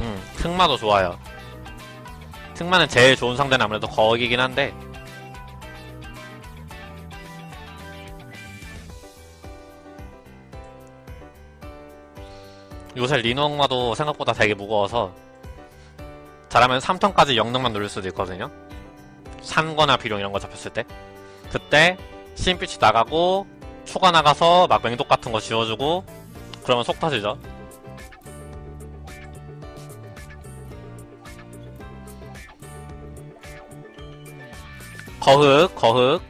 음, 특마도 좋아요. 특마는 제일 좋은 상대는 아무래도 거기긴 한데 요새 리노마도 생각보다 되게 무거워서 잘하면 3턴까지 영능만 누를 수도 있거든요. 산거나 비룡 이런 거 잡혔을 때 그때 신빛이 나가고 초가 나가서 막 맹독 같은 거 지워주고 그러면 속 터지죠. 거흑, 거흑.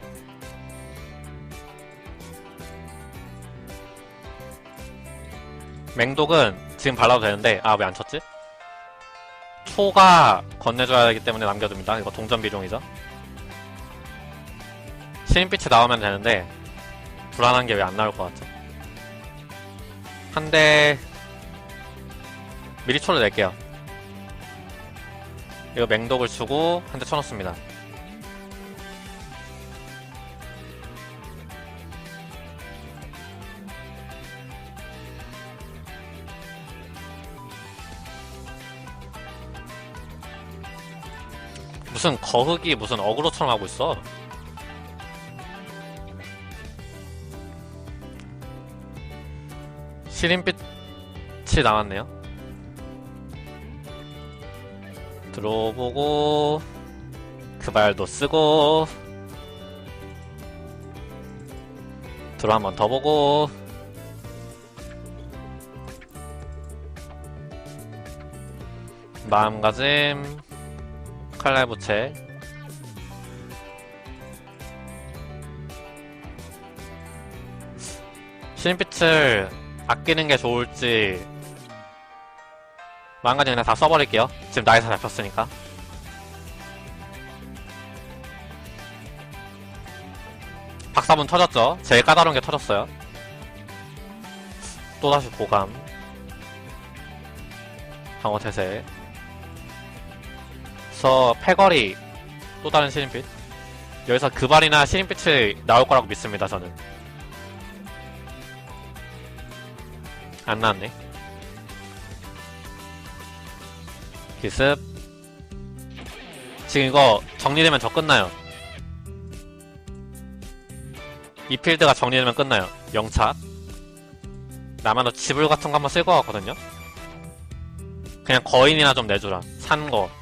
맹독은 지금 발라도 되는데, 아, 왜 안 쳤지? 초가 건네줘야 하기 때문에 남겨둡니다. 이거 동전 비룡이죠. 신빛이 나오면 되는데, 불안한 게 왜 안 나올 것 같죠? 한 대, 미리 초를 낼게요. 이거 맹독을 주고, 한 대 쳐놓습니다. 무슨 거흑이 무슨 어그로처럼 하고 있어. 시린빛이 나왔네요. 들어보고 그 말도 쓰고 들어 한 번 더 보고 마음가짐 칼날 부채. 신빛을 아끼는 게 좋을지 마음가짐 그냥 다 써버릴게요. 지금 나이사 잡혔으니까. 박사분 터졌죠? 제일 까다로운 게 터졌어요. 또다시 보감. 방어 태세 그래서 패거리 또 다른 시린빛 여기서 그발이나 시린빛이 나올 거라고 믿습니다 저는. 안 나왔네. 기습. 지금 이거 정리되면 저 끝나요. 이 필드가 정리되면 끝나요. 영착 나만도 지불 같은 거 한번 쓸것 같거든요. 그냥 거인이나 좀 내주라. 산거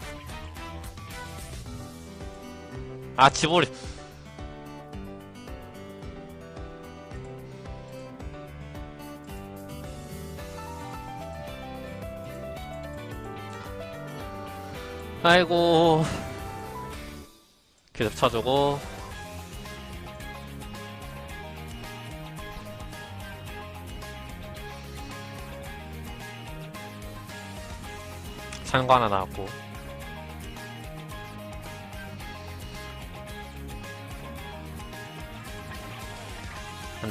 아 지불이 아이고. 계속 쳐주고. 산거 하나 나왔고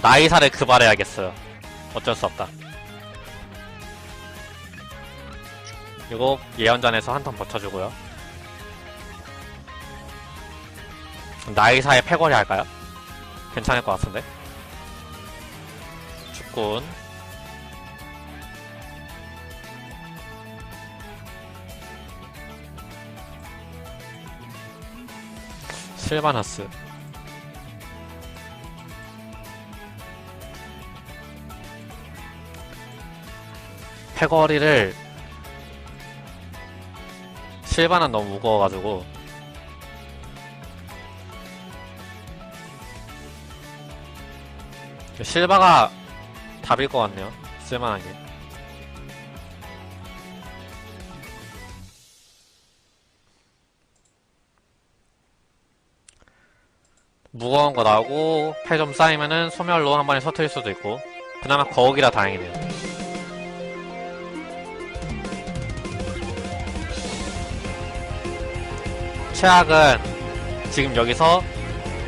나이사를 그발해야겠어요. 어쩔 수 없다. 이거 예언전에서 한 턴 버텨주고요. 나이사의 패거리 할까요? 괜찮을 것 같은데? 축군 실바나스 패거리를 실바는 너무 무거워가지고. 실바가 답일 것 같네요. 쓸만하게. 무거운 거 나오고 패 좀 쌓이면은 소멸로 한 번에 서트릴 수도 있고. 그나마 거기라 다행이네요 최악은 지금 여기서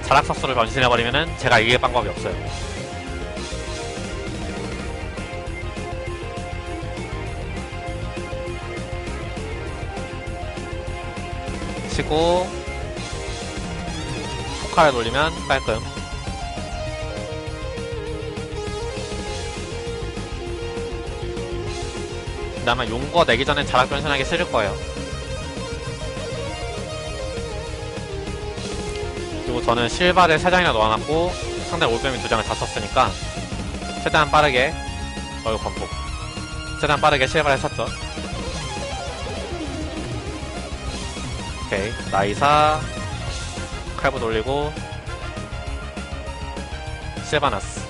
자락사수를 변신해버리면은 제가 이길 방법이 없어요. 치고 포카를 돌리면 깔끔 근데 아마 용거 내기 전에 자락 변신하기 싫을 거예요. 그리고 저는 실바를 3장이나 넣어놨고 상대 올빼미 2장을 다 썼으니까 최대한 빠르게 어유 반복. 최대한 빠르게 실바를 샀죠. 오케이. 나이사. 칼부 돌리고 실바나스.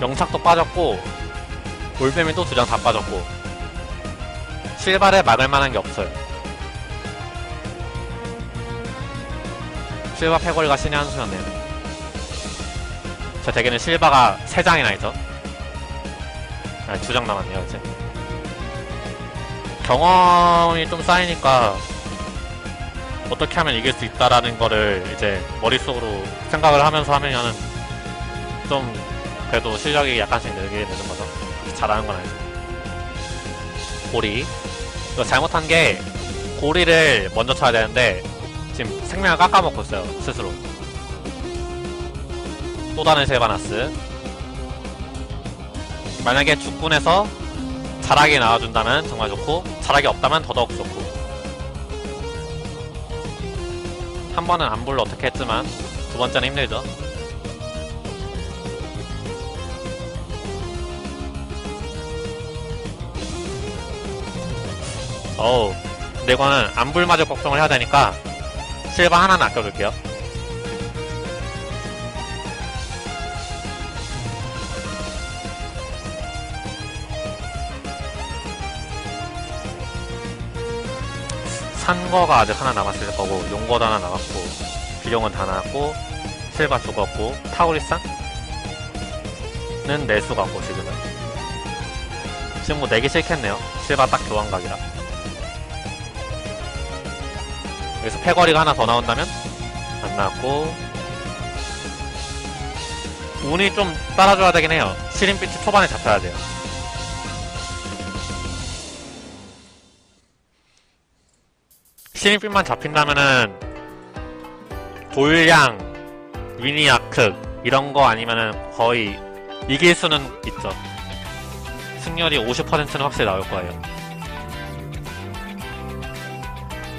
영착도 빠졌고 올빼미 또 두 장 다 빠졌고 실바를 막을 만한 게 없어요 실바 패거리가 신의 한 수였네요 제 덱에는 실바가 3장이나 있죠 아니 2장 남았네요 이제 경험이 좀 쌓이니까 어떻게 하면 이길 수 있다라는 거를 이제 머릿속으로 생각을 하면서 하면은 좀 그래도 실력이 약간씩 늘게 되는 거죠. 잘하는 건 아니죠. 고리. 이거 잘못한 게 고리를 먼저 쳐야 되는데 지금 생명을 깎아먹고 있어요. 스스로. 또 다른 세바나스. 만약에 죽군에서 자락이 나와준다면 정말 좋고 자락이 없다면 더더욱 좋고 한 번은 안 불러 어떻게 했지만 두 번째는 힘들죠. 어우, 근데 이거는 안 불마저 걱정을 해야 되니까 실바 하나는 아껴둘게요. 산거가 아직 하나 남았을 거고 용거도 하나 남았고 비룡은 다 나왔고 실바 죽었고 타우리산? 는 낼수 같고 지금은 지금 뭐 내기 싫겠네요 실바 딱 교환각이라 여기서 패거리가 하나 더 나온다면 안 나왔고 운이 좀 따라줘야 되긴 해요 시린빛이 초반에 잡혀야 돼요 시린빛만 잡힌다면은 돌량, 위니아크 이런 거 아니면은 거의 이길 수는 있죠. 승률이 50%는 확실히 나올 거예요.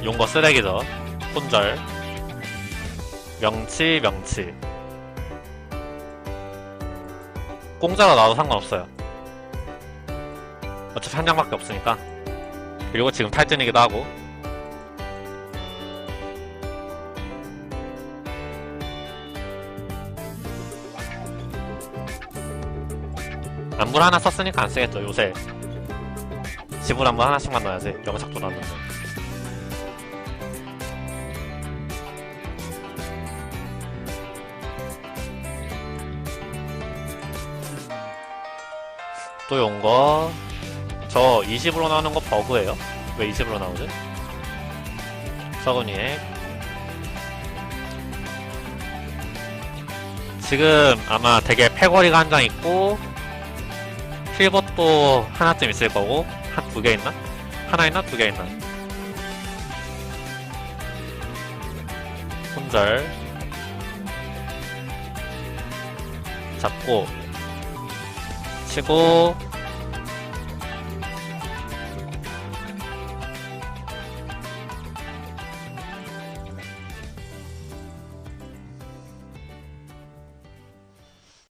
용거 쓰레기죠. 혼절. 명치, 명치. 공짜로 나와도 상관없어요. 어차피 한 장밖에 없으니까. 그리고 지금 탈진이기도 하고. 안물 하나 썼으니까 안 쓰겠죠 요새 지불 안물 하나씩만 넣어야지 영착도 넣는데 또 용거 저 20으로 나오는 거 버그예요 왜 20으로 나오지? 서근이의 지금 아마 되게 패거리가 한 장 있고 필버도 하나쯤 있을 거고 한 두 개 있나? 하나 있나? 두 개 있나? 손절 잡고 치고